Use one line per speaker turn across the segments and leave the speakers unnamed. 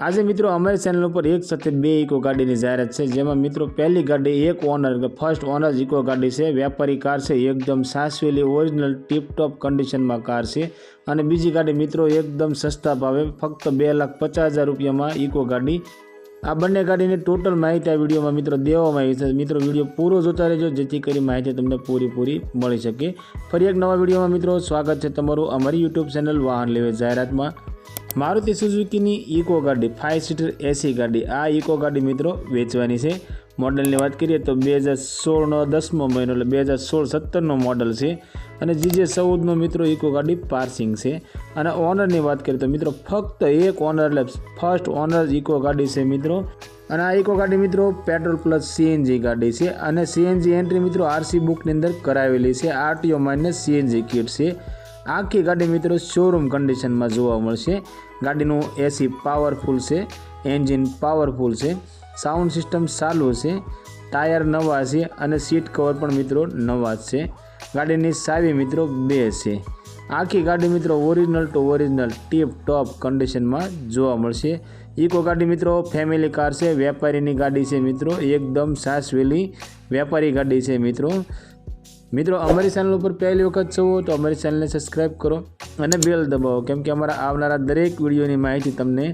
આજે મિત્રો અમારી ચેનલ ઉપર એક સાથે બે ઇકો ગાડીની જાહેરાત છે, જેમાં મિત્રો પહેલી ગાડી એક ઓનર ફર્સ્ટ ઓનર ઇકો ગાડી છે, વ્યાપારી કાર છે, એકદમ સાસવેલી ઓરિજિનલ ટીપટોપ કન્ડિશનમાં કાર છે, અને બીજી ગાડી મિત્રો એકદમ સસ્તા ભાવે, ફક્ત બે લાખ પચાસ હજાર રૂપિયામાં ઇકો ગાડી. આ બંને ગાડીની ટોટલ માહિતી આ વિડીયોમાં મિત્રો દેવામાં આવી છે. મિત્રો વીડિયો પૂરો જોતા રહેજો, જેથી કરી માહિતી તમને પૂરેપૂરી મળી શકે. ફરી એક નવા વિડીયોમાં મિત્રો સ્વાગત છે તમારું અમારી યુટ્યુબ ચેનલ વાહન લેવે જાહેરાતમાં. મારુતિ સુઝુકીની ઇકો ગાડી ફાઇવ સીટર એસી ગાડી. આ ઇકો ગાડી મિત્રો વેચવાની છે. મોડલની વાત કરીએ તો બે હજાર સોળનો દસમો મહિનો, એટલે બે હજાર સોળ સત્તરનો મોડલ છે. અને જીજે ચૌદનો મિત્રો ઇકો ગાડી પાર્સિંગ છે. અને ઓનરની વાત કરીએ તો મિત્રો ફક્ત એક ઓનર, એટલે ફર્સ્ટ ઓનર ઇકો ગાડી છે મિત્રો. અને આ ઇકો ગાડી મિત્રો પેટ્રોલ પ્લસ સીએનજી ગાડી છે. અને સીએનજી એન્ટ્રી મિત્રો આરસી બુકની અંદર કરાવેલી છે. આરટીઓ માઇનસ સીએનજી કિટ છે. આખી ગાડી મિત્રો શોરૂમ કન્ડિશનમાં જોવા મળશે. ગાડીનું એસી પાવરફુલ છે એન્જિન પાવરફુલ છે સાઉન્ડ સિસ્ટમ ચાલુ છે ટાયર નવા છે અને સીટ કવર પણ મિત્રો નવા જ છે. ગાડીની સાવી મિત્રો બે છે. આખી ગાડી મિત્રો original to original tip top કન્ડિશનમાં જોવા મળશે. ઇકો ગાડી મિત્રો ફેમિલી કાર છે, વેપારીની ગાડી છે મિત્રો, એકદમ સાસવેલી વેપારી ગાડી છે મિત્રો. મિત્રો, અમારી ચેનલ ઉપર પહેલી વખત છો તો અમારી ચેનલને સબસ્ક્રાઈબ કરો અને બેલ દબાવો, કેમ કે અમારા આવનારા દરેક વિડીયોની માહિતી તમને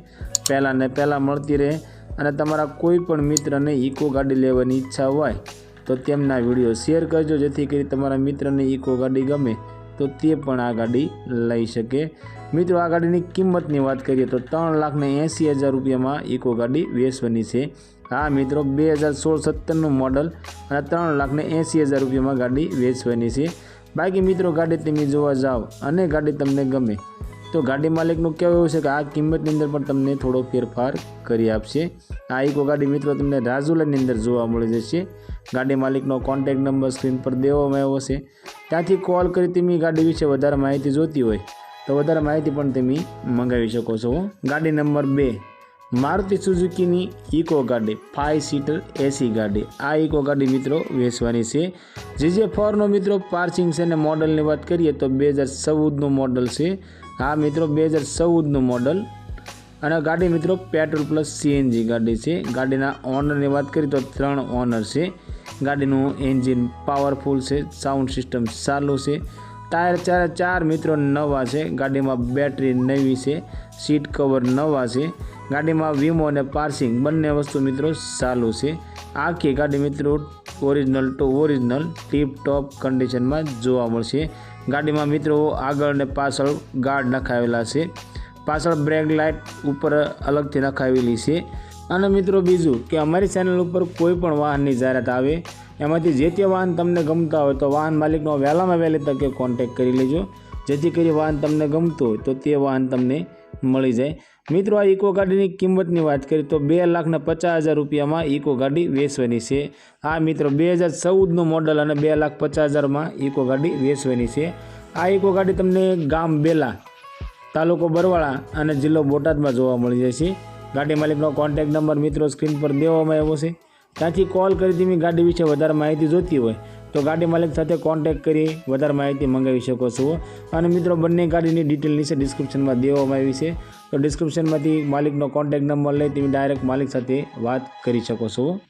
પહેલાં ને પહેલાં મળતી રહે અને તમારા કોઈ પણ મિત્રને ઇકો ગાડી લેવાની ઈચ્છા હોય તો તેમના વીડિયો શેર કરજો, જેથી કરી તમારા મિત્રને ઇકો ગાડી ગમે તો તે પણ આ ગાડી લઈ શકે. મિત્રો, આ ગાડીની કિંમતની વાત કરીએ તો ત્રણ લાખને એંસી હજાર રૂપિયામાં ઇકો ગાડી વેચવાની છે. હા, મિત્રો, બે હજાર સોળ સત્તરનું મોડલ અને ત્રણ લાખને એંસી હજાર રૂપિયામાં ગાડી વેચવાની છે. બાકી મિત્રો, ગાડી તમે જોવા જાઓ અને ગાડી તમને ગમે, તો ગાડી માલિકનું કહેવું એવું છે કે આ કિંમતની અંદર પણ તમને થોડો ફેરફાર કરી આપશે. આ ઇકો ગાડી મિત્રો તમને રાજુલાની અંદર જોવા મળી જશે. ગાડી માલિકનો કોન્ટેક્ટ નંબર સ્ક્રીન પર દેવામાં આવ્યો છે. ત્યાંથી કોલ કરી તમે ગાડી વિશે વધારે માહિતી જોતી હોય, તો વધારે માહિતી પણ તમે મંગાવી શકો છો. ગાડી નંબર બે મારુતિ સુઝુકીની ઇકો ગાડી ફાઇવ સીટર એસી ગાડી. આ ઇકો ગાડી મિત્રો વેચવાની છે. જે જે ફોરનો મિત્રો પાર્સિંગ છે અને મોડલની વાત કરીએ તો બે હજાર ચૌદનું મોડલ છે. આ મિત્રો, બે હજાર ચૌદનું મોડલ. અને ગાડી મિત્રો પેટ્રોલ પ્લસ સીએનજી ગાડી છે. ગાડીના ઓનરની વાત કરીએ તો ત્રણ ઓનર છે. ગાડીનું એન્જિન પાવરફુલ છે સાઉન્ડ સિસ્ટમ ચાલુ છે. ટાયર ચાર ચાર મિત્રો નવા છે. ગાડીમાં બેટરી નવી છે. સીટ કવર નવા છે. ગાડીમાં વીમો અને પાર્સિંગ બંને વસ્તુ મિત્રો ચાલુ છે. આખી ગાડી મિત્રો original to original tip top કન્ડિશનમાં જોવા મળશે. ગાડીમાં મિત્રો આગળ અને પાછળ ગાર્ડ નખાવેલા છે. પાછળ બ્રેક લાઇટ ઉપર અલગથી નખાવેલી છે. અને મિત્રો બીજું કે અમારી ચેનલ ઉપર કોઈ પણ વાહનની જાહેરાત આવે એમાંથી જે તે વાહન તમને ગમતા હોય તો વાહન માલિકનો વહેલામાં વહેલી તકે કોન્ટેક કરી લેજો. જેથી કરી વાહન તમને ગમતું હોય તો તે વાહન તમને મળી જાય. મિત્રો, આ ઇકો ગાડીની કિંમતની વાત કરીએ તો બે લાખને પચાસ હજાર રૂપિયામાં ઇકો ગાડી વેચવાની છે. આ મિત્રો, બે હજાર ચૌદનું મોડલ અને બે લાખ પચાસ હજારમાં ઇકો ગાડી વેચવાની છે. આ ઇકો ગાડી તમને ગામ બેલા, તાલુકો બરવાળા અને જિલ્લો બોટાદમાં જોવા મળી જશે ગાડી માલિકનો કોન્ટેક્ટ નંબર મિત્રો સ્ક્રીન પર દેવામાં આવ્યો છે. ત્યાંથી કોલ કરી તમે ગાડી વિશે વધારે માહિતી જોતી હોય તો ગાડી માલિક સાથે કોન્ટેક્ટ કરી વધારે માહિતી મંગાવી શકો છો. અને મિત્રો, બંને ગાડીની ડિટેલ નીચે ડિસ્ક્રિપ્શનમાં દેવામાં આવી છે. તો ડિસ્ક્રિપ્શનમાંથી માલિકનો કોન્ટેક્ટ નંબર લઈ તમે ડાયરેક્ટ માલિક સાથે વાત કરી શકો છો.